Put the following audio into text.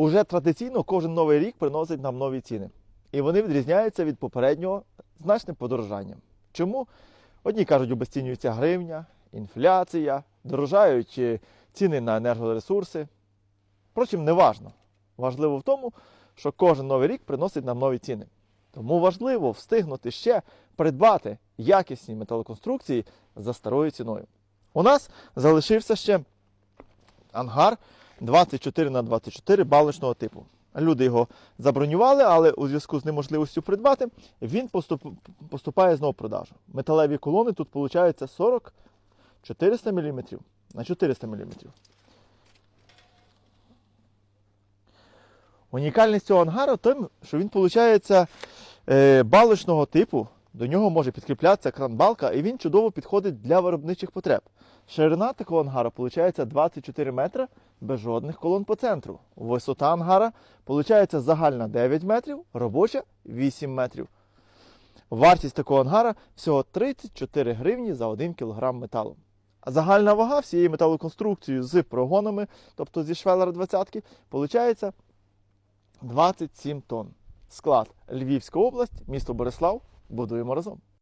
Уже традиційно кожен новий рік приносить нам нові ціни. І вони відрізняються від попереднього значним подорожанням. Чому? Одні кажуть, обесцінюється гривня, інфляція, дорожають е, ціни на енергоресурси. Впрочем, не важно. Важливо в тому, що кожен новий рік приносить нам нові ціни. Тому важливо встигнути ще придбати якісні металоконструкції за старою ціною. У нас залишився ще ангар 24 на 24 балочного типу. Люди його забронювали, але у зв'язку з неможливістю придбати, він поступ... поступає знову продажу. Металеві колони тут виходить 40 400 мм на 400 мм. Унікальність цього ангару тому, що він виходить е, балочного типу. До нього може підкріплятися кран-балка, і він чудово підходить для виробничих потреб. Ширина такого ангара виходить 24 метри без жодних колон по центру. Висота ангара виходить загальна 9 метрів, робоча 8 метрів. Вартість такого ангара всього 34 гривні за 1 кг металу. А загальна вага всієї металоконструкції з прогонами, тобто зі швелера 20 виходить 27 тонн. Склад Львівська область, місто Борислав. Будуємо разом.